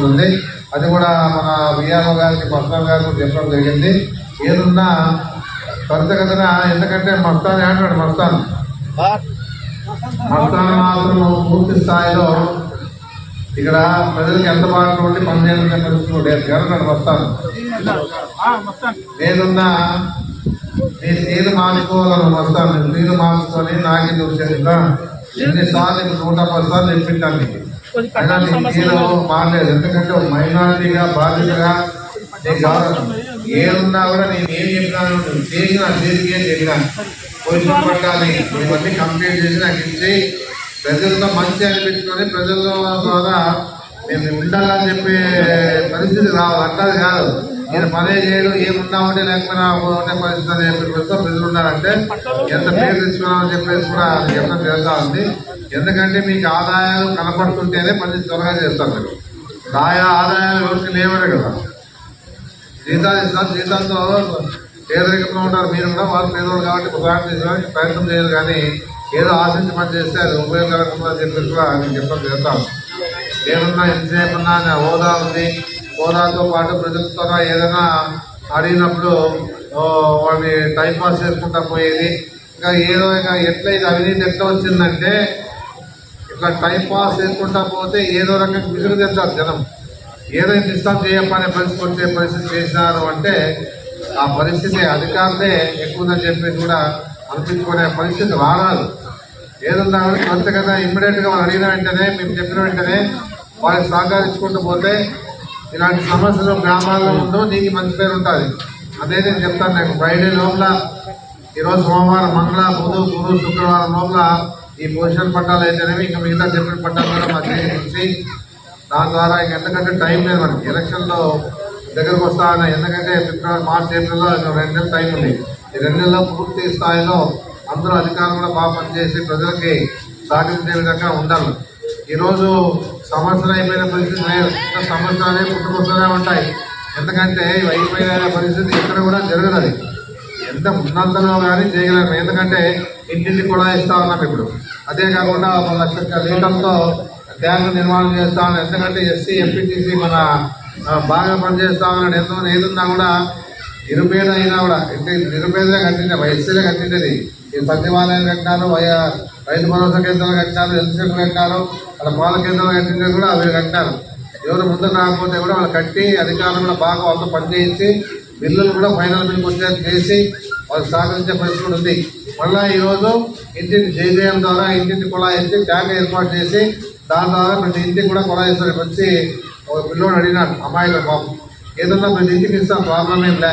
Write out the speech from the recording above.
ఉంది అది కూడా మన విఆర్ఓ గారికి పర్సనల్ గారికి చెప్పడం జరిగింది. ఏదున్నా త్వరితగతిన ఎందుకంటే మస్తాన్ ఏమంటాడు మస్తాన్. మస్తాన్ మాత్రం పూర్తి స్థాయిలో ఇక్కడ ప్రజలకు ఎంత బాగా ఉండి పరిస్థితులు లేదు గవర్నమెంట్ మస్తాన్ నేనున్నా నేను నేను మార్చుకోవాలని వస్తాను. నేను నేను మార్చుకొని నాకు నువ్వు చరిత్ర ఎన్నిసార్లు నీకు నూట పది సార్లు చెప్పింటాను నీకు. అయినా నేను మారలేదు ఎందుకంటే ఒక మైనారిటీగా బాధ్యతగా నీకు కావాలి. ఏమున్నా కూడా నేను ఏం చెప్పినాను నువ్వు చేసిన చేతికి ఏం చెప్పినా పొజిషన్ పట్టాలి ఇవన్నీ కంప్లీట్ చేసి నాకు ఇచ్చి ప్రజలతో మంచి అనిపించుకొని ప్రజల ద్వారా మేము ఉండాలని చెప్పే పరిస్థితి రావు అట్లా కాదు. నేను పనే చేయడం ఏమున్నా ఉంటే లేకపోయినా ఒకటే పరిస్థితి అని చెప్పి ప్రస్తుతం ప్రజలు ఉన్నారంటే ఎంత పేరు తెచ్చుకున్నామని చెప్పేసి కూడా ఎంత జరుగుతూ ఉంది. ఎందుకంటే మీకు ఆదాయాలు కనపడుతుంటేనే పని త్వరగా చేస్తారు మీరు. ఆయా ఆదాయాలు ఎవరికి లేవరు కదా. జీతాలు ఇస్తారు జీతాలతో పేదరికంలో ఉంటారు. మీరు కూడా వాళ్ళు పేదవాళ్ళు కాబట్టి ప్రయాణం తీసుకోవడానికి ప్రయత్నం చేయరు కానీ ఏదో ఆశించి పని చేస్తే అది ఉపయోగకరంగా చెప్పినట్టుగా కూడా నేను చెప్పడం జరుగుతాం ఏమన్నా ఎంతసేపు ఉన్నా హోదా ఉంది. హోదాతో పాటు ప్రజలతో ఏదైనా అడిగినప్పుడు వాడిని టైం పాస్ చేసుకుంటా పోయేది. ఇంకా ఏదో ఇంకా ఎట్లా ఇది అవినీతి ఎట్లా వచ్చిందంటే ఇట్లా టైం పాస్ చేసుకుంటా పోతే ఏదో రకంగా విసుగు తెచ్చారు జనం. ఏదో ఇంత ఇస్తాం చేయప్పనే పరిస్థితి వచ్చే పరిస్థితి చేసినారు అంటే ఆ పరిస్థితి అధికారులే ఎక్కువదని చెప్పి కూడా అనిపించుకునే పరిస్థితి రారాదు. ఏదన్నా కానీ కొంత కదా ఇమ్మీడియట్గా వాళ్ళు అడిగిన వెంటనే మేము చెప్పిన వెంటనే వాళ్ళకి సహకరించుకుంటూ పోతే ఇలాంటి సమస్యలు గ్రామాల్లో ఉందో నీకు మంచి పేరు ఉంటుంది. అదే నేను చెప్తాను నేను ఫ్రైడే లోపల ఈరోజు సోమవారం మంగళ బుధు గురు శుక్రవారం లోపల ఈ పొజిషన్ పట్టాలు అయితేనేవి ఇంకా మిగతా చెప్పిన పట్టాలు కూడా మా చేసి దాని ద్వారా ఇంక ఎందుకంటే టైం లేదు మనకి. ఎలక్షన్లో దగ్గరకు వస్తా ఎందుకంటే ఫిబ్రవరి మార్చ్ ఏప్రిల్లో రెండు నెలలు టైం ఉంది. ఈ రెండు నెలల్లో పూర్తి స్థాయిలో అందరూ అధికారులు కూడా బాగా పనిచేసి ప్రజలకి సహకరించే విధంగా ఉండాలి. ఈరోజు సంవత్సరం అయిపోయిన పరిస్థితి లేదు. ఇంకా సంవత్సరాలే పుట్టుకొస్తూనే ఉంటాయి. ఎందుకంటే అయిపోయిన పరిస్థితి ఎక్కడ కూడా జరగదు ఎంత ఉన్నంతలో కానీ చేయగలము ఎందుకంటే ఇంటింటికి కూడా ఇస్తా ఉన్నాం ఇప్పుడు. అదే కాకుండా ఒక లక్ష లీటర్లతో ట్యాంకు నిర్మాణం చేస్తా ఉన్నాం. ఎందుకంటే ఎస్సీ ఎంపీటీసీ మన బాగా పనిచేస్తా ఉన్నాడు. ఎంతో ఏదున్నా కూడా నిరుపేద అయినా కూడా అంటే నిరుపేదలే కట్టిండే వయస్సులే కట్టిండేది ఈ సచివాలయం కట్టినారు వయ రైతు భరోసా కేంద్రాలు కట్టినారు హెల్త్ సెంటర్ కట్టినారు వాళ్ళ పాల కేంద్రాలు కట్టిందని కూడా అవి కట్టినారు. ఎవరు ముందు రాకపోతే కూడా వాళ్ళు కట్టి అధికారులు కూడా బాగా వాళ్ళతో పనిచేయించి బిల్లులు కూడా ఫైనల్ బిల్లు వచ్చేది చేసి వాళ్ళు సహకరించే పరిస్థితి కూడా ఉంది. మళ్ళీ ఈరోజు ఇంటిని జేజేఎం ద్వారా ఇంటిని కుళాయి ఇచ్చి ట్యాంక్ ఏర్పాటు చేసి దాని ద్వారా ప్రతి ఇంటికి కూడా కుళాయి ఇస్తారు వచ్చి ఒక పిల్లోడు అడిగినాడు అమ్మాయిల బాబు. ఏదన్నా ప్రతి ఇంటికి ఇస్తాం? ప్రాబ్లం ఏం లే.